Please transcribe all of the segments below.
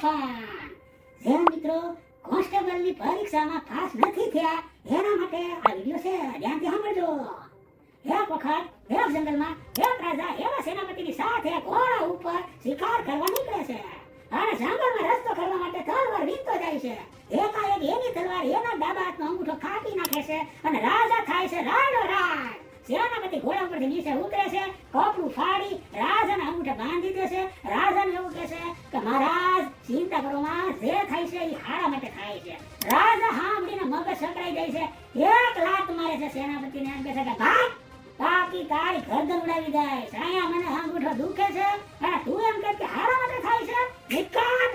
તોફાન મિત્રો, કોન્સ્ટેબલની પરીક્ષામાં પાસ નથી થયા, એના માટે આ વિડિયો છે, ધ્યાનથી સાંભળજો. એક વખત એક જંગલમાં એક રાજા એવા સેનાપતિની સાથે ઘોડા ઉપર શિકાર કરવા નીકળે છે અને જંગલમાં રસ્તો કરવા માટે તલવાર વીંતો જાય છે. એકાએક એની તલવાર એના ડાબા હાથનો અંગૂઠો કાપી નાખે છે અને રાજા થાય છે રાડો રાડ સેનાપતિ ઘોડા ઉપરથી નીચે ઉતરે છે, કપડું ફાડી રાજાના અંગૂઠે બાંધી દે છે. રાજાને એવું કહે છે કે મારા ચિંતા કરવામાં જે થાય છે એ હારા માટે થાય છે. રાજા સાંભળીને મગજ સંકળાઈ જાય છે. એક લાત મારે છે સેનાપતિને. એમ કહે છે કે ભાગ બાકી તારી ગરદન ઉડાવી જાય સાયા મને અંગૂઠો દુખે છે. અને તું એમ કે, હારા માટે થાય છે? નિકાલ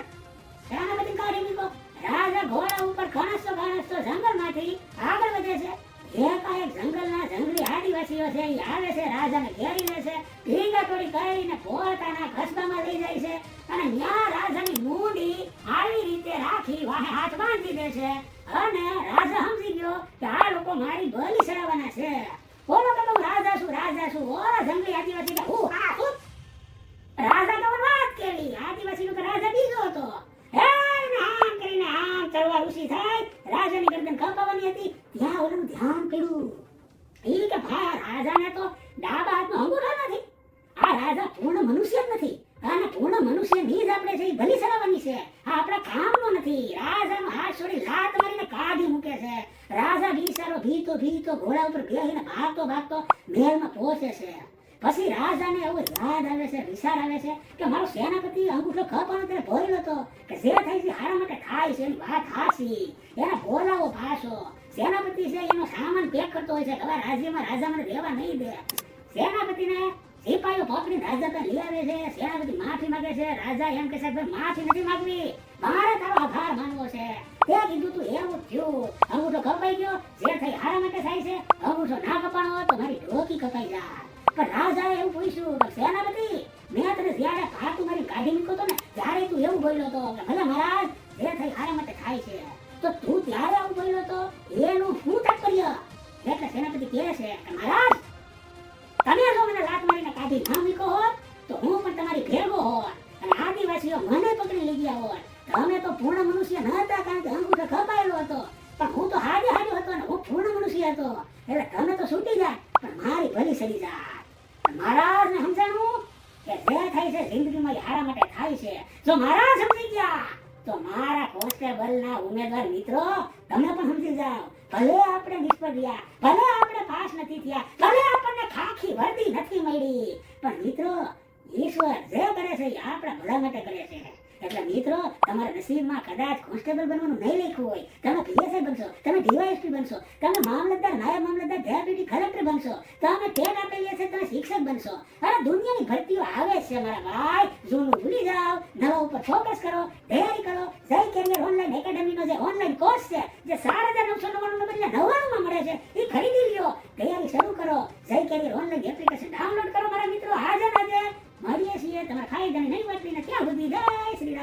સેનાપતિ કાઢી મૂકો રાજા ઘોડા ઉપર ઘણસો ઘણસતો જંગલમાંથી આગળ વધે છે. એકાએક જંગલના જંગલી આદિવાસીઓ છે એ આવે છે, રાજાને ઘેરી લે છે ઢીંગાટોળી કરીને પોતાના કસ્બામાં લઈ જાય છે અને ત્યાં રાજાની મૂડી આવી રીતે રાખી વાહે હાથ બાંધી દે છે. અને રાજા સમજી ગયો કે આ લોકો મારી બલી ચડાવવાના છે. બોલો કે હું રાજા છું રાજા છું. ઓરા જંગલી આદિવાસી હું હા, હું રાજા તો વાત કેવી આદિવાસી તો રાજા બીજો હતો. હે ને આમ કરીને આમ ચડવા ઋષિ થાય. રાજાની ગરદન કપાવવાની હતી. ત્યાં ઓલું ધ્યાન પડ્યું. ઈ કે ભાઈ રાજાને તો ડાબા હાથનો અંગૂઠો નથી આ રાજા પૂર્ણ મનુષ્ય જ નથી. અને પૂર્ણ મનુષ્યની જ આપણે છે ભલી સરાવવાની છે, આ આપણા કામનો નથી. રાજાનો હાથ છોડી લાત મારીને કાઢી મૂકે છે. રાજા બિચારો ભીતો ભીતો ઘોડા ઉપર બેહીને ભાગતો ભાગતો મહેલમાં પહોંચે છે. પછી રાજાને એવું યાદ આવે છે, વિચાર આવે છે કે મારો સેનાપતિ અંગૂઠો ખપાનો તેને ભરેલો હતો, કે જે થાય છે હારા માટે થાય છે, એની વાત હાસી એને બોલાવો ભાષો સેનાપતિ છે, એનો સામાન પેક કરતો હોય છે હવે રાજ્યમાં રાજા મને રહેવા નહીં દે. સેનાપતિને સિપાહીઓ પકડી રાજા તો લઈ આવે છે, સેનાપતિ માફી માંગે છે, રાજા એમ કે છે, ભાઈ, માફી નથી માંગવી. મારે તારો આભાર માનવો છે. તે કીધું તું એવું થયું. અંગૂઠો કપાઈ ગયો. જે થઈ હારા માટે થાય છે, અંગૂઠો ના કપાણો તો મારી ઢોકી કપાઈ જાય. પણ રાજાએ એવું પૂછ્યું સેનાપતિ, મેં તને જ્યારે ભાતું મારી કાઢી મૂક્યો ને, ત્યારે તું એવું બોલ્યો હતો ભલે મહારાજ, જે થઈ હારા માટે થાય છે. તો તું ત્યારે આવું બોલ્યો હતો? એનું શું તાત્પર્ય? એટલે સેનાપતિ કહે છે કે, મહારાજ, તમે જો મને લાત મારીને કાઢી ના મૂક્યો હોત, તો હું પણ તમારી ભેગો હોત અને આદિવાસીઓ મને પકડી લઈ ગયા હોત. તમે તો પૂર્ણ મનુષ્ય ન હતા કારણ કે અંગૂઠો ખપાયેલો હતો. પણ હું તો હાજે હાજો હતો અને હું પૂર્ણ મનુષ્ય હતો. એટલે તમે તો છૂટી જાય પણ મારી ભલી સડી જાય મહારાજને સમજાણું કે જે થાય છે જિંદગીમાં હારા માટે થાય છે. જો મહારાજ સમજી ગયા, તો મારા કોન્સ્ટેબલના ઉમેદવાર મિત્રો, તમે પણ સમજી જાઓ. ભલે આપણે નિષ્ફળ રહ્યા ભલે આપણે પાસ નથી થયા, ભલે આપણને ખાખી વર્દી નથી મળી, પણ મિત્રો, ઈશ્વર જે કરે છે એ આપણા ભલા માટે કરે છે. એટલે મિત્રો, તમારા નસીબમાં કદાચ કોન્સ્ટેબલ બનવાનું નહીં લખ્યું હોય, તમે પીએસઆઈ બનશો, તમે ડીવાયએસપી બનશો, તમે મામલતદાર, નાયબ મામલતદાર, ડેપ્યુટી કલેક્ટર બનશો, તમે ટેટ આપેલી હશે તમે શિક્ષક બનશો. અરે દુનિયાની ભરતીઓ આવે છે, મારા ભાઈ. જૂનું ભૂલી જાઓ, નવા ઉપર ફોકસ કરો, તૈયારી કરો. જય કેરિયર ઓનલાઈન એકેડમીનો જે ઓનલાઈન કોર્સ છે, જે સાડા હજાર નવસો નવ્વાણું બદલે નવ્વાણુંમાં મળે છે, એ ખરીદી લ્યો. તૈયારી શરૂ કરો. જય કેરિયર ઓનલાઈન એપ્લિકેશન ડાઉનલોડ કરો, મારા તમારા ખાઈ તમે નહીં વાંચવી ને ત્યાં સુધી જય શ્રી